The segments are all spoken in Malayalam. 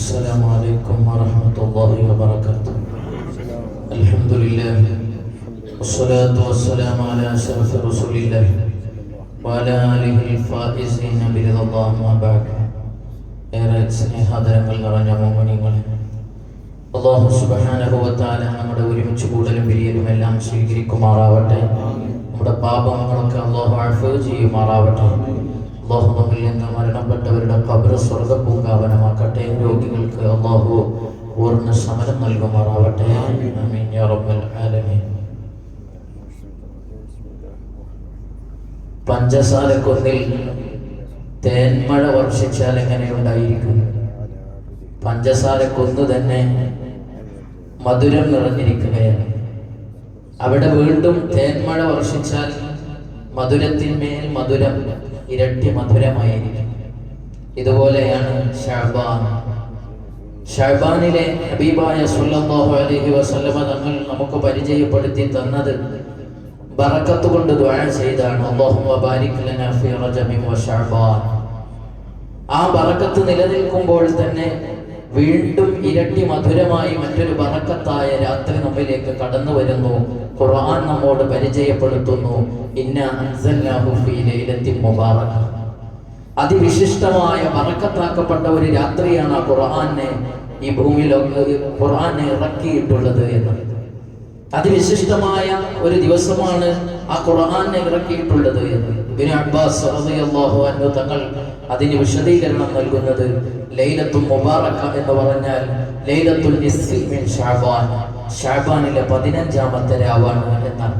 السلام عليكم ورحمة الله وبركاته الحمد لله والصلاة والسلام على أشرف رسول الله وعلى آله الفائزين برضا الله ما بعد ഏറെ സ്നേഹാദരങ്ങൾ നിറഞ്ഞ മോമനിങ്ങൾ അള്ളാഹു സുബഹാനഹുവത്താല നമ്മുടെ ഒരുമിച്ച് കൂടലും പിരിയലും എല്ലാം സ്വീകരിക്കുമാറാവട്ടെ നമ്മുടെ പാപങ്ങളൊക്കെ അള്ളാഹു അഴഫ് ചെയ്യുമാറാവട്ടെ അള്ളാഹു നമ്മിൽ നിന്ന് മരണപ്പെട്ടവരുടെ പൂങ്കാവനമാക്കട്ടെ രോഗികൾക്ക് അള്ളാഹു പൂർണ ശമനം നൽകുമാറാവട്ടെ. പഞ്ചസാരക്കൊന്നിൽ തേന്മഴ വർഷിച്ചാൽ എങ്ങനെയുണ്ടായിരിക്കും പഞ്ചസാരക്കൊന്ന് തന്നെ മധുരം നിറഞ്ഞിരിക്കുകയാണ്. അവിടെ വീണ്ടും തേന്മഴ വർഷിച്ചാൽ മധുരത്തിന്മേൽ മധുരം ഇരട്ടി മധുരമായിരിക്കും. ഇതുപോലെയാണ് ഷാബാൻ ഷാബാനിലെ ഹബീബായ സല്ലല്ലാഹു അലൈഹി വസല്ലമ തങ്ങൾ നമുക്ക് പരിചയപ്പെടുത്തി തന്നത് ബറക്കത്ത് കൊണ്ട് ദുആ ചെയ്താണ്. ആ ബറക്കത്ത് നിലനിൽക്കുമ്പോൾ തന്നെ വീണ്ടും ഇരട്ടി മധുരമായി മറ്റൊരു വറക്കത്തായ രാത്രി നമ്മിലേക്ക് കടന്നു വരുന്നു. ഖുർആൻ നമ്മോട് പരിചയപ്പെടുത്തുന്നു. മുബാറക. അതിവിശിഷ്ടമായ വറക്കത്താക്കപ്പെട്ട ഒരു രാത്രിയാണ് ഖുർആനെ ഈ ഭൂമിയിലൊക്കെ ഖുർആനെ ഇറക്കിയിട്ടുള്ളത് എന്ന്. അതിവിശിഷ്ടമായ ഒരു ദിവസമാണ് ആ ഖുർആൻ ഇറക്കിയിട്ടുള്ളത് എന്ന്. ഇബ്നു അബ്ബാസ് റളിയല്ലാഹു അൻഹു തങ്ങൾ അതിന് വിശദീകരണം നൽകുന്നത് ലൈലത്തുൽ മുബാറക എന്ന് പറഞ്ഞാൽ ലൈലത്തുൽ നിസ്ഫി മിൻ ഷഅബാൻ ഷഅബാനിലെ പതിനഞ്ചാമത്തെ രാവാണ് എന്നാണ്.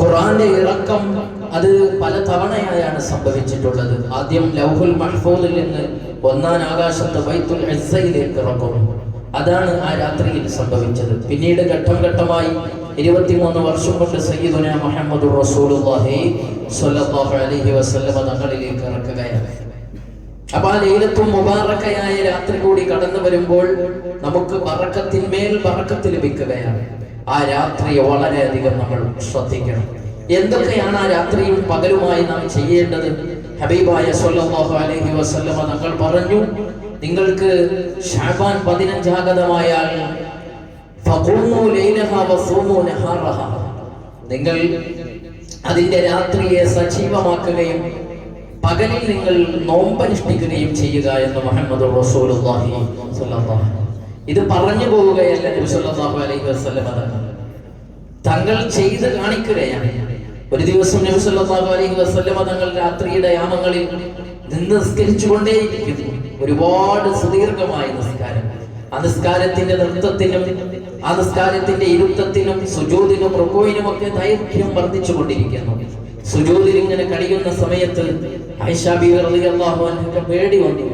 ഖുർആന്റെ ഇറക്കം അത് പല തവണയായാണ് സംഭവിച്ചിട്ടുള്ളത്. ആദ്യം ലൗഹുൽ മഹ്ഫൂദിൽ നിന്ന് ഒന്നാം ആകാശത്ത് ബൈത്തുൽ ഇസ്സയിലേക്ക് ഇറക്കും. അതാണ് ആ രാത്രിയിൽ സംഭവിച്ചത്. പിന്നീട് ഘട്ടം ഘട്ടമായി ഇരുപത്തിമൂന്ന് വർഷം കൊണ്ട് സയ്യിദുന മുഹമ്മദ് റസൂലുള്ളാഹി സ്വല്ലല്ലാഹു അലൈഹി വസല്ലമ തങ്ങളിലേക്ക് ഇറക്കുകയാണ്. അപ്പൊ ആ ലൈലത്തും മുബാറക്കയായ രാത്രി കൂടി കടന്നു വരുമ്പോൾ നമുക്ക് പറക്കത്തിന്മേൽ പറക്കത്ത് ലഭിക്കുകയാണ്. ആ രാത്രി വളരെയധികം നമ്മൾ ശ്രദ്ധിക്കണം. എന്തൊക്കെയാണ് ആ രാത്രിയും പകലുമായി നാം ചെയ്യേണ്ടത്? ഹബീബായ സ്വല്ലല്ലാഹു അലൈഹി വസല്ലമ തങ്ങൾ പറഞ്ഞു നിങ്ങൾക്ക് ഷാബാൻ പതിനഞ്ചാഗതമായാൽ നിങ്ങൾ അതിന്റെ രാത്രിയെ സജീവമാക്കുകയും പകലിൽ നിങ്ങൾ നോമ്പനുഷ്ഠിക്കുകയും ചെയ്യുക എന്ന് മുഹമ്മദ് റസൂലുള്ളാഹി ഇത് പറഞ്ഞു പോവുകയല്ല നബി അലൈഹി വസല്ലം തങ്ങൾ ചെയ്ത് കാണിക്കുകയാണ്. ഒരു ദിവസം നബി സല്ലല്ലാഹു അലൈഹി വസല്ലം തങ്ങൾ രാത്രിയുടെ യാമങ്ങളിൽ നിന്ന് നിസ്കരിച്ചുകൊണ്ടേയിരിക്കുന്നു. ഒരുപാട് സുദീർഘമായ നിസ്കാരം. ആ നിസ്കാരത്തിന്റെ നൃത്തത്തിനും ആ നിസ്കാരത്തിന്റെ ഇരുത്തത്തിനും സുജോതിനും റുക്കോയിനും ഒക്കെ ദൈർഘ്യം വർദ്ധിച്ചു കൊണ്ടിരിക്കുന്നു. സുജൂദിൽ ഇങ്ങനെ കഴിയുന്ന സമയത്ത് പേടി വന്നു.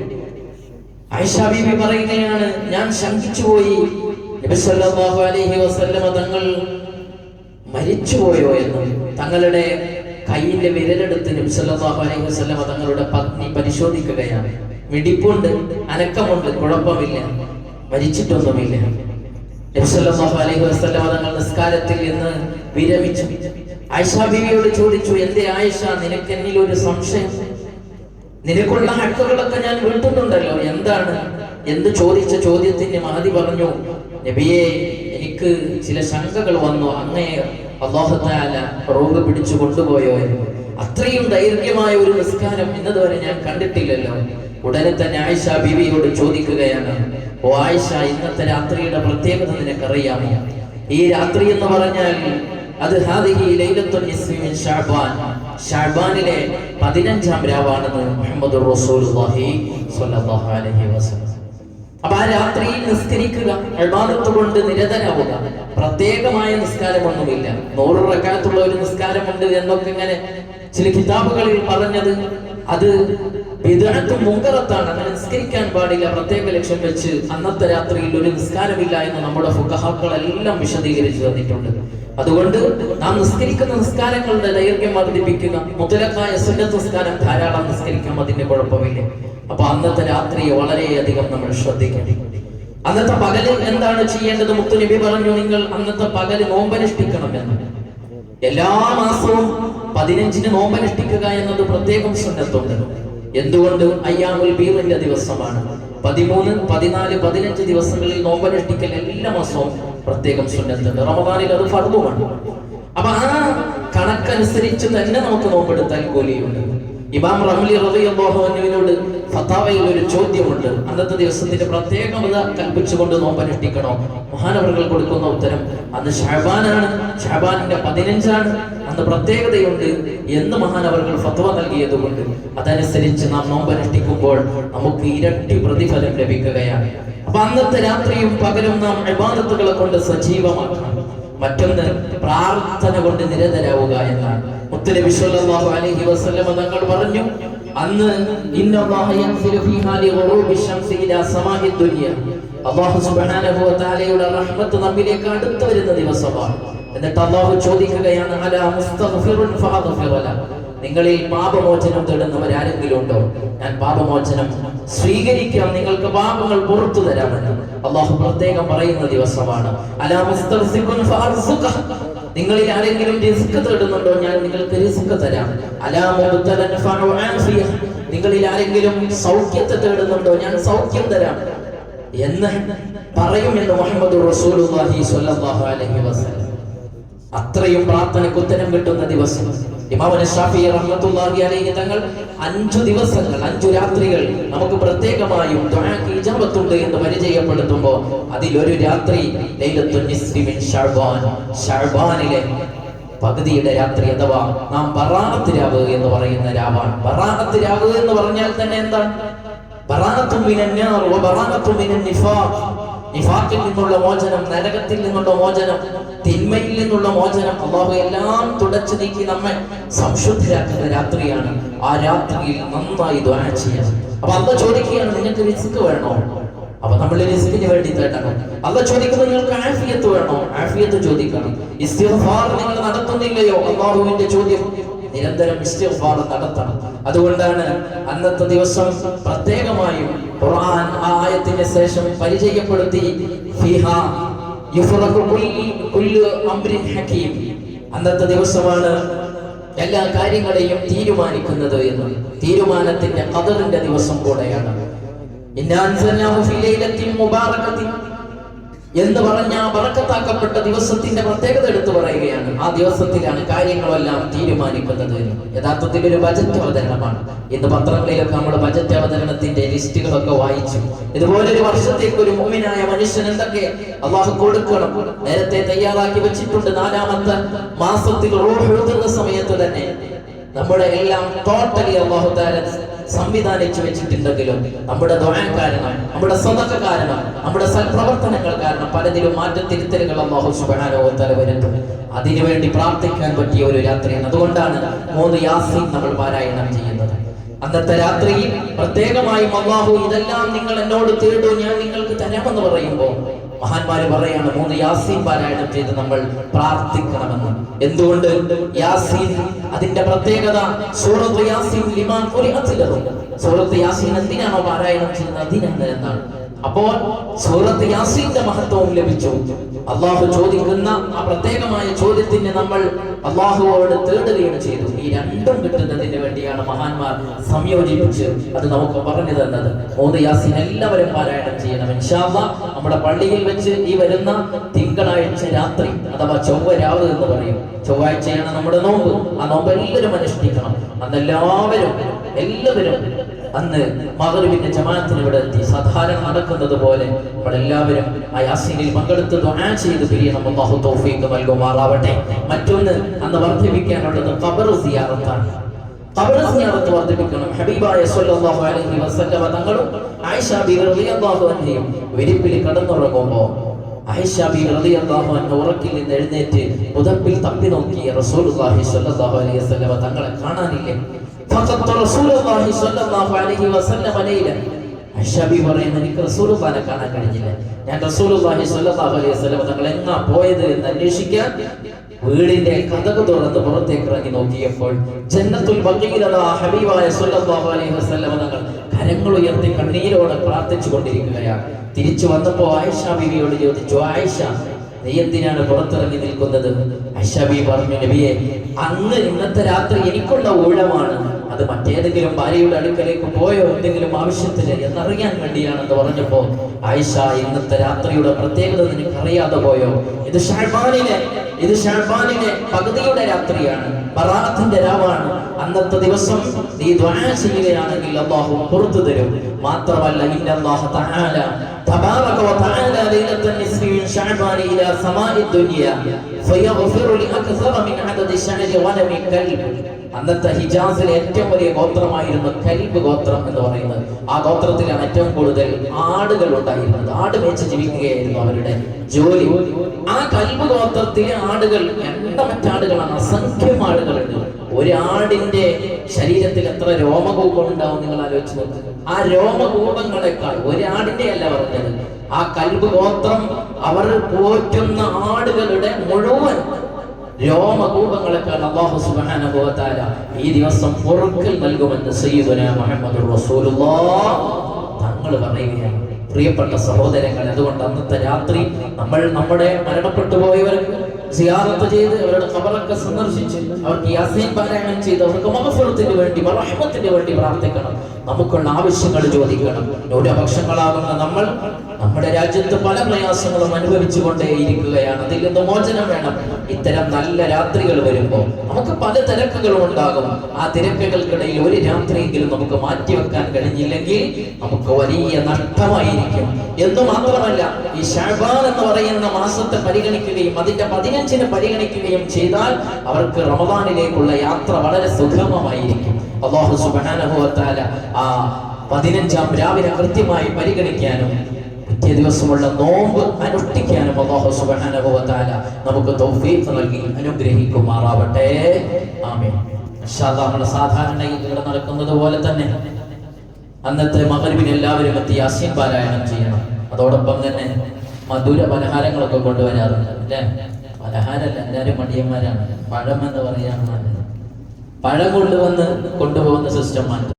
ബീവി പറയുകയാണ് ഞാൻ ശങ്കിച്ചുപോയി അലൈഹി വസല്ലമ തങ്ങൾ മരിച്ചുപോയോ എന്ന്. തങ്ങളുടെ കയ്യിന്റെ വിരലെടുത്ത് നബിസല്ലല്ലാഹു അലൈഹി വസല്ലമ തങ്ങളുടെ പത്നി പരിശോധിക്കുകയാണ്. മിടിപ്പുണ്ട് അനക്കമുണ്ട് കുഴപ്പമില്ല. മരിച്ചിട്ടൊന്നുമില്ല. അലൈഹി വസല്ലമ തങ്ങൾ നിസ്കാരത്തിൽ നിന്ന് വിരമിച്ചു. ആയിഷ ബീവിയോട് ചോദിച്ചു എന്റെ ആയിഷ നിനക്ക് എന്നിൽ ഒരു സംശയം? നിനക്കുള്ള ഹക്കുകളൊക്കെ ഞാൻ വീട്ടുന്നുണ്ടല്ലോ എന്താണ്? എന്ത് ചോദിച്ച ചോദ്യത്തിന് മഹതി പറഞ്ഞു നബിയെ എനിക്ക് ചില ശങ്കകൾ വന്നു അങ്ങേ അള്ളാഹുത്താല റോഗ് പിടിച്ചു കൊണ്ടുപോയോ എന്ന്. അത്രയും ദൈർഘ്യമായ ഒരു നിസ്കാരം എന്നതുവരെ ഞാൻ കണ്ടിട്ടില്ലല്ലോ. ഉടനെ തന്നെ ആയിഷ ബീവിയോട് ചോദിക്കുകയാണ് ഓ ആയിഷ ഇന്നത്തെ രാത്രിയുടെ പ്രത്യേകത നിനക്കറിയാമോ ഈ രാത്രി എന്ന് പറഞ്ഞാൽ അത് ഹാദിഹി പതിനഞ്ചാം നിസ്ഫി ഷഅബാൻ ഷഅബാനിലെ 15ാം രാവാണെന്ന് മുഹമ്മദ് അപ്പൊ ആ രാത്രിയിൽ നിസ്കരിക്കുക അൽബാദത്ത് കൊണ്ട് നിരതനാവുക പ്രത്യേകമായ നിസ്കാരമൊന്നുമില്ല. നൂറ് റക്കാത്തുള്ള ഒരു നിസ്കാരമുണ്ട് എന്നൊക്കെ ഇങ്ങനെ ചില കിതാബുകളിൽ പറഞ്ഞത് അത് വിദഗ്ധത്തും മുങ്കറത്താണ്. അങ്ങനെ നിസ്കരിക്കാൻ പാടില്ല പ്രത്യേക ലക്ഷ്യം വെച്ച് അന്നത്തെ രാത്രിയിൽ ഒരു നിസ്കാരമില്ല എന്ന് നമ്മുടെ ഫുഖഹാക്കളെല്ലാം വിശദീകരിച്ചു തന്നിട്ടുണ്ട്. അതുകൊണ്ട് നാം നിസ്കരിക്കുന്ന നിസ്കാരങ്ങളുടെ ദൈർഘ്യം വർദ്ധിപ്പിക്കുക മുതലക്കായ സുന്നത്ത് നിസ്കാരം ധാരാളം നിസ്കരിക്കാം അതിന്റെ കുഴപ്പമില്ല. അപ്പൊ അന്നത്തെ രാത്രി വളരെയധികം നമ്മൾ ശ്രദ്ധിക്കണം. അന്നത്തെ പകൽ എന്താണ് ചെയ്യേണ്ടത് മുത്തുനബി പറഞ്ഞു നിങ്ങൾ അന്നത്തെ പകൽ നോമ്പനുഷ്ഠിക്കണം എന്ന്. എല്ലാ മാസവും പതിനഞ്ചിന് നോമ്പനുഷ്ഠിക്കുക എന്നത് പ്രത്യേകം സുന്നത്തുണ്ട്. എന്തുകൊണ്ട്? അയ്യാമുൽ ബീറിന്റെ ദിവസമാണ്. പതിമൂന്ന് പതിനാല് പതിനഞ്ച് ദിവസങ്ങളിൽ നോമ്പനുഷ്ഠിക്കൽ എല്ലാ മാസവും പ്രത്യേകം സുന്നത്തുണ്ട്. റമദാനിൽ അത് ഫർദുമാണ്. അപ്പൊ ആ കണക്കനുസരിച്ച് തന്നെ നമുക്ക് നോമ്പെടുത്താൽ കൂലിയുണ്ട്. ഇമാം റഹ്ലി റബിയോട് ഫത്താവയിൽ ഒരു ചോദ്യമുണ്ട്. അന്നത്തെ ദിവസത്തിന്റെ പ്രത്യേകത കൽപ്പിച്ചുകൊണ്ട് നോമ്പനുഷ്ഠിക്കണോ? മഹാനവറുകൾ കൊടുക്കുന്ന ഉത്തരം അന്ന് ഷഹബാനാണ് ഷഹബാനിന്റെ പതിനഞ്ചാണ്. അന്ന് പ്രത്യേകതയുണ്ട്. എന്ന് മഹാനവറുകൾ ഫത്വ നൽകിയതുകൊണ്ട് അതനുസരിച്ച് നാം നോമ്പനുഷ്ഠിക്കുമ്പോൾ നമുക്ക് ഇരട്ടി പ്രതിഫലം ലഭിക്കുകയാണ്. അപ്പൊ അന്നത്തെ രാത്രിയും പകലും നാം ഇബാദത്തുകളെ കൊണ്ട് സജീവമാക്കണം. മറ്റൊന്ന് പ്രാർത്ഥന കൊണ്ട് നിരതരാവുക എന്നാണ്. സല്ലല്ലാഹു അലൈഹി വസല്ലമ തങ്ങൾ പറഞ്ഞു അന്ന് ഇന്നല്ലാഹ ഇലാ സമാഇ അല്ലാഹു സുബ്ഹാനഹു റഹ്മത്ത് നമ്മിലേക്ക് അടുത്തു വരുന്ന ദിവസമാണ്. എന്നിട്ട് അല്ലാഹു ചോദിക്കുകയാണ് അലാ മുസ്തഗ്ഫിറുൻ നിങ്ങളിൽ പാപമോചനം തേടുന്നവർ ആരെങ്കിലും ഉണ്ടോ ഞാൻ പാപമോചനം സ്വീകരിക്കാം നിങ്ങൾക്ക് പാപങ്ങൾ പുറത്തു തരാമെന്ന് അള്ളാഹു പ്രത്യേകം പറയുന്ന ദിവസമാണ്. അലാ നിങ്ങളിൽ ആരെങ്കിലും റിസ്ക് തേടുന്നുണ്ടോ? ഞാൻ നിങ്ങൾക്ക് റിസ്ക് തരാം. നിങ്ങളിൽ ആരെങ്കിലും സൗഖ്യത്തെ തേടുന്നുണ്ടോ? ഞാൻ സൗഖ്യം തരാം. എന്ന് പറയുമെന്ന് മുഹമ്മദ് റസൂലുള്ളാഹി സ്വല്ലല്ലാഹു അലൈഹി വസല്ലം. അത്രയും പ്രാർത്ഥനയ്ക്ക് ഉത്തരം കിട്ടുന്ന ദിവസം. ഇമാമന ഷാഫി റഹ്മത്തുള്ളാഹി അലൈഹി തങ്ങൾ അഞ്ചു ദിവസങ്ങൾ അഞ്ചു രാത്രികൾ നമുക്ക് പ്രത്യേകമായും ദുആക്ക് ഇജാബത്തുണ്ട് എന്ന് പരിചയപ്പെടുത്തുമ്പോൾ അതിലൊരു രാത്രി ലൈലത്തുൽ നിസ്ഫി മിൻ ശഅബാൻ ശഅബാനിലെ പകുതിയുടെ രാത്രി അഥവാ നാം ബറാഅത്ത് രാവ് എന്ന് പറയുന്ന രാവാണ്. ബറാഅത്ത് രാവ് എന്ന് പറഞ്ഞാൽ തന്നെ എന്താണ്? ബറാഅത്തും മിനൻ നാർ വ ബറാഅത്തും മിനൻ നിഫാഖിൽ നിന്നുള്ള മോചനം നരകത്തിൽ നിന്നുള്ള മോചനം തിന്മയിൽ നിന്നുള്ള മോചനം അള്ളാഹു എല്ലാം തുടച്ചു നീക്കി നമ്മെ സംശുദ്ധരാക്കുന്ന രാത്രിയാണ്. ആ രാത്രിയിൽ നന്നായി ദ്വാരം ചെയ്യാം. അപ്പൊ അല്ല ചോദിക്കുകയാണ് നിങ്ങൾക്ക് റിസ്ക് വേണോ? അപ്പൊ നമ്മൾ റിസ്കിന് വേണ്ടി തേടണം. അല്ല ചോദിക്കുന്നത് നിങ്ങൾക്ക് ആഫിയത്ത് വേണോ? ആഫിയത്ത് ചോദിക്കണം. ഇസ്തിഫാർ നിങ്ങൾ നടത്തുന്നില്ലയോ? അള്ളാഹുവിന്റെ ചോദ്യം. നിരന്തരം ഇസ്തിഫാർ നടത്തണം. അതുകൊണ്ടാണ് അന്നത്തെ ദിവസം പ്രത്യേകമായും ഖുർആൻ ആയത്തിന് ശേഷം പരിചയപ്പെടുത്തി. അന്നത്തെ ദിവസമാണ് എല്ലാ കാര്യങ്ങളെയും തീരുമാനിക്കുന്നത് എന്ന്. തീരുമാനത്തിന്റെ ഖദറിന്റെ ദിവസം കൂടെയാണ് ഇന്നാ അൻസൽനാഹു ഫീ ലൈലത്തിൻ മുബാറകത്തിൻ എന്ന് പറഞ്ഞ ആ വറക്കത്താക്കപ്പെട്ട ദിവസത്തിന്റെ പ്രത്യേകത എടുത്തു പറയുകയാണ്. ആ ദിവസത്തിലാണ് കാര്യങ്ങളെല്ലാം തീരുമാനിക്കുന്നത്. യഥാർത്ഥത്തിൽ ഒരു ബജറ്റ് അവതരണമാണ്. ഇന്ന് പത്രങ്ങളിലൊക്കെ നമ്മൾ ബജറ്റ് അവതരണത്തിന്റെ ലിസ്റ്റുകളൊക്കെ വായിച്ചു. ഇതുപോലെ ഒരു വർഷത്തേക്ക് ഒരു മുമ്മിനായ മനുഷ്യൻ എന്തൊക്കെ അള്ളാഹു കൊടുക്കണം? നേരത്തെ തയ്യാറാക്കി വെച്ചിട്ടുണ്ട് നാലാമത്തെ മാസത്തിൽ എഴുതുന്ന സമയത്ത് തന്നെ നമ്മുടെ എല്ലാം ടോട്ടലി അള്ളാഹു താര സംവിധാനിച്ചു വെച്ചിട്ടുണ്ടെങ്കിലും നമ്മുടെ ദുആ കാരണം നമ്മുടെ സ്വതക്ക കാരണം നമ്മുടെ സൽപ്രവർത്തനങ്ങൾ കാരണം പലതിലും മാറ്റത്തിരുത്തലുകൾ അള്ളാഹു സുബ്ഹാനഹു വ തആല വരുത്തും അതിനുവേണ്ടി പ്രാർത്ഥിക്കാൻ പറ്റിയ ഒരു രാത്രിയാണ്. അതുകൊണ്ടാണ് മൂന്ന് യാസീൻ നമ്മൾ പാരായണം ചെയ്യുന്നത്. അന്നത്തെ രാത്രിയിൽ പ്രത്യേകമായും അള്ളാഹു ഇതെല്ലാം നിങ്ങൾ എന്നോട് തേടൂ ഞാൻ നിങ്ങൾക്ക് തരാമെന്ന് പറയുമ്പോൾ മഹാന്മാര് പറയാണ് മൂന്ന് യാസീൻ പാരായണം ചെയ്ത് നമ്മൾ പ്രാർത്ഥിക്കണമെന്ന്. എന്തുകൊണ്ട്? യാസീൻ അതിന്റെ പ്രത്യേകത സൂറത്ത് യാസീൻ ലിമാൻ. സൂറത്ത് യാസീൻ എന്തിനാണോ പാരായണം ചെയ്യുന്നത്? അതിനാണ് എന്നാണ് അപ്പോൾ സൂറത്ത് യാസീന്റെ മഹത്വവും ലഭിച്ചു. അള്ളാഹു ചോദിക്കുന്ന ആ പ്രത്യേകമായ ചോദ്യത്തിന് നമ്മൾ അള്ളാഹുവോട് തേടുകയാണ് ചെയ്തു. ഈ രണ്ടും കിട്ടുന്നതിന് വേണ്ടിയാണ് മഹാന്മാർ സംയോജിപ്പിച്ച് അത് നമുക്ക് പറഞ്ഞു തന്നത്. മൂന്ന് യാസീൻ എല്ലാവരും പാരായണം ചെയ്യണം. ഇൻഷാ അല്ലാഹ് നമ്മുടെ പള്ളിയിൽ വെച്ച് ഈ വരുന്ന തിങ്കളാഴ്ച രാത്രി അഥവാ ചൊവ്വ രാവ് എന്ന് പറയും. ചൊവ്വാഴ്ചയാണ് നമ്മുടെ നോമ്പ്. ആ നോമ്പ് എല്ലാവരും അനുഷ്ഠിക്കണം. അന്നെല്ലാവരും എല്ലാവരും അന്ന് മകറിവിന്റെ ജമാഅത്തിൽ ഇവിടെ എത്തി. സാധാരണ നടക്കുന്നത് പോലെ നമ്മളെല്ലാവരും ആ യാസീനിൽ പങ്കെടുത്ത് ദുആ ചെയ്ത് പിരിയണം. അല്ലാഹു തൗഫീഖ് നൽകുമാറാവട്ടെ. മറ്റൊന്ന് അന്ന് വർദ്ധിപ്പിക്കാനുള്ളത് ഖബർ സിയാറത്താണ്. ഖബർ സിയാറത്ത് വർദ്ധിപ്പിക്കണം. ഹബീബായ സല്ലല്ലാഹു അലൈഹി വസല്ലമ തങ്ങളും ആയിഷ ബിബി റളിയല്ലാഹു അൻഹയും വിരിപ്പിൽ കടന്നുറങ്ങുമ്പോൾ ആയിഷ ബിബി റളിയല്ലാഹു അൻഹ ഉറക്കിൽ നിന്ന് എഴുന്നേറ്റ് പുതപ്പിൽ തപ്പി നോക്കിയ റസൂലുള്ളാഹി സല്ലല്ലാഹു അലൈഹി വസല്ലമ തങ്ങളെ കാണാനില്ലേ? ഫഖത്ത് റസൂലുള്ളാഹി സ്വല്ലല്ലാഹു അലൈഹി വസല്ലമ ലൈല ആയിഷ ബിബി പറയുന്നു എനിക്ക് റസൂലുള്ളാഹിനെ കാണാൻ കഴിഞ്ഞില്ല. ഞാൻ റസൂലുള്ളാഹി സ്വല്ലല്ലാഹു അലൈഹി വസല്ലമ തങ്ങൾ എങ്ങാ പോയത് എന്ന് അന്വേഷിക്കാൻ വീടിന്റെ കഥക് തുറന്ന് പുറത്തേക്ക് ഇറങ്ങി നോക്കിയപ്പോൾ ജന്നത്തുൽ ബഖീലതാ ഹബീബായ സ്വല്ലല്ലാഹു അലൈഹി വസല്ലമ തങ്ങൾ കരങ്ങൾ ഉയർത്തി കണ്ണീരോടെ പ്രാർത്ഥിച്ചു കൊണ്ടിരിക്കുകയാണ് തിരിച്ചു വന്നപ്പോൾ ആയിഷ ബീവിയോട് ചോദിച്ചു ആയിഷ നീ പുറത്തിറങ്ങി നിൽക്കുന്നത്? അഷബി പറഞ്ഞു നബിയെ അന്ന് ഇന്നത്തെ രാത്രി എനിക്കുള്ള ഊഴമാണ്. അത് മറ്റേതെങ്കിലും ഭാര്യയുടെ അടുക്കലേക്ക് പോയോ? എന്തെങ്കിലും ആവശ്യത്തിന് എന്നറിയാൻ വേണ്ടിയാണെന്ന് പറഞ്ഞപ്പോ ആയിഷ ഇന്നത്തെ രാത്രിയുടെ പ്രത്യേകത നിനക്ക് അറിയാതെ പോയോ? ഇത് ഷാബാനിലെ ഇത് ഷാബാനിലെ പകുതിയുടെ രാത്രിയാണ്. ബറാത്തിന്റെ രാവാണ്. അന്നത്തെ ദിവസം നീ ദ്വാര ചെയ്യുകയാണെങ്കിൽ അള്ളാഹു പുറത്തു തരും. മാത്രമല്ല ഇന്ന അല്ലാഹു തആല وتعالى ليلة النصف من شعبان إلى ഇലാ الدنيا فيغفر لأكثر من മിൻ അദദി ശഅരി كلب. അന്നത്തെ ഹിജാസിലെ ഏറ്റവും വലിയ ഗോത്രമായിരുന്നു കൽബ് ഗോത്രം എന്ന് പറയുന്നത്. ആ ഗോത്രത്തിലാണ് ഏറ്റവും കൂടുതൽ ആടുകൾ ഉണ്ടായിരുന്നത്. ആട് മേച്ച് ജീവിക്കുകയായിരുന്നു അവരുടെ ജോലി. ആ കൽബ് ഗോത്രത്തിലെ ആടുകൾ എണ്ണമറ്റാടുകളാണ് അസംഖ്യം ആടുകളുണ്ട്. ഒരു ആടിന്റെ ശരീരത്തിൽ എത്ര രോമകൂപം ഉണ്ടാവും നിങ്ങൾ ആലോചിച്ച് നോക്കുക ആ രോമകൂപങ്ങളെക്കാൾ ഒരാടിന്റെ അല്ല പറഞ്ഞത്. ആ കൽബ് ഗോത്രം അവർ പോറ്റുന്ന ആടുകളുടെ മുഴുവൻ രോമകൂപങ്ങളെക്കാൾ അള്ളാഹു സുബാനുഭവത്താല ഈ ദിവസം പൊറുക്കൽ നൽകുമെന്ന് സയ്യിദുന മുഹമ്മദ് റസൂലുള്ളാ തങ്ങൾ പറയുകയാണ്. പ്രിയപ്പെട്ട സഹോദരങ്ങൾ അതുകൊണ്ട് അന്നത്തെ രാത്രി നമ്മൾ നമ്മുടെ മരണപ്പെട്ടു പോയവർക്ക് സിയാറത്ത് ചെയ്ത് അവരുടെ ഖബറൊക്കെ സന്ദർശിച്ച് അവർക്ക് യാസീൻ പാരായണം ചെയ്ത് അവർക്ക് മഹഫുറത്തിന് വേണ്ടി മറഹമത്തിന് വേണ്ടി പ്രാർത്ഥിക്കണം. നമുക്കുള്ള ആവശ്യങ്ങൾ ചോദിക്കണം. ന്യൂനപക്ഷങ്ങളാകുന്ന നമ്മൾ നമ്മുടെ രാജ്യത്ത് പല പ്രയാസങ്ങളും അനുഭവിച്ചു കൊണ്ടേയിരിക്കുകയാണ് അതിൽ നിന്ന് മോചനം വേണം. ഇത്തരം നല്ല രാത്രികൾ വരുമ്പോൾ നമുക്ക് പല തിരക്കുകളും ഉണ്ടാകും. ആ തിരക്കുകൾക്കിടയിൽ ഒരു രാത്രിയെങ്കിലും നമുക്ക് മാറ്റിവെക്കാൻ കഴിഞ്ഞില്ലെങ്കിൽ നമുക്ക് വലിയ നഷ്ടമായിരിക്കും. എന്ന് മാത്രമല്ല ഈ ഷാബാൻ എന്ന് പറയുന്ന മാസത്തെ പരിഗണിക്കുകയും അതിന്റെ പതിനഞ്ചിന് പരിഗണിക്കുകയും ചെയ്താൽ അവർക്ക് റമദാനിലേക്കുള്ള യാത്ര വളരെ സുഗമമായിരിക്കും. അള്ളാഹു സുബാനുഭവത്താല ആ പതിനഞ്ചാം രാവിലെ കൃത്യമായി പരിഗണിക്കാനും പിറ്റേ ദിവസമുള്ള നോമ്പ് അനുഷ്ഠിക്കാനും അള്ളാഹു തആല നമുക്ക് തൗഫീഖ് നൽകി അനുഗ്രഹിക്കുമാറാവട്ടെ. ആമേ നമ്മൾ സാധാരണ ഇവിടെ നടക്കുന്നത് പോലെ തന്നെ അന്നത്തെ മകരിവിന് എല്ലാവരും എത്തി യാസീൻ പാരായണം ചെയ്യണം. അതോടൊപ്പം തന്നെ മധുര പലഹാരങ്ങളൊക്കെ കൊണ്ടുവരാറുണ്ട് അല്ലേ? പലഹാരല്ല എല്ലാവരും മടിയന്മാരാണ്. പഴം എന്ന് പറയാൻ പഴം കൊണ്ടുവന്ന് കൊണ്ടുപോകുന്ന സിസ്റ്റം മാറ്റി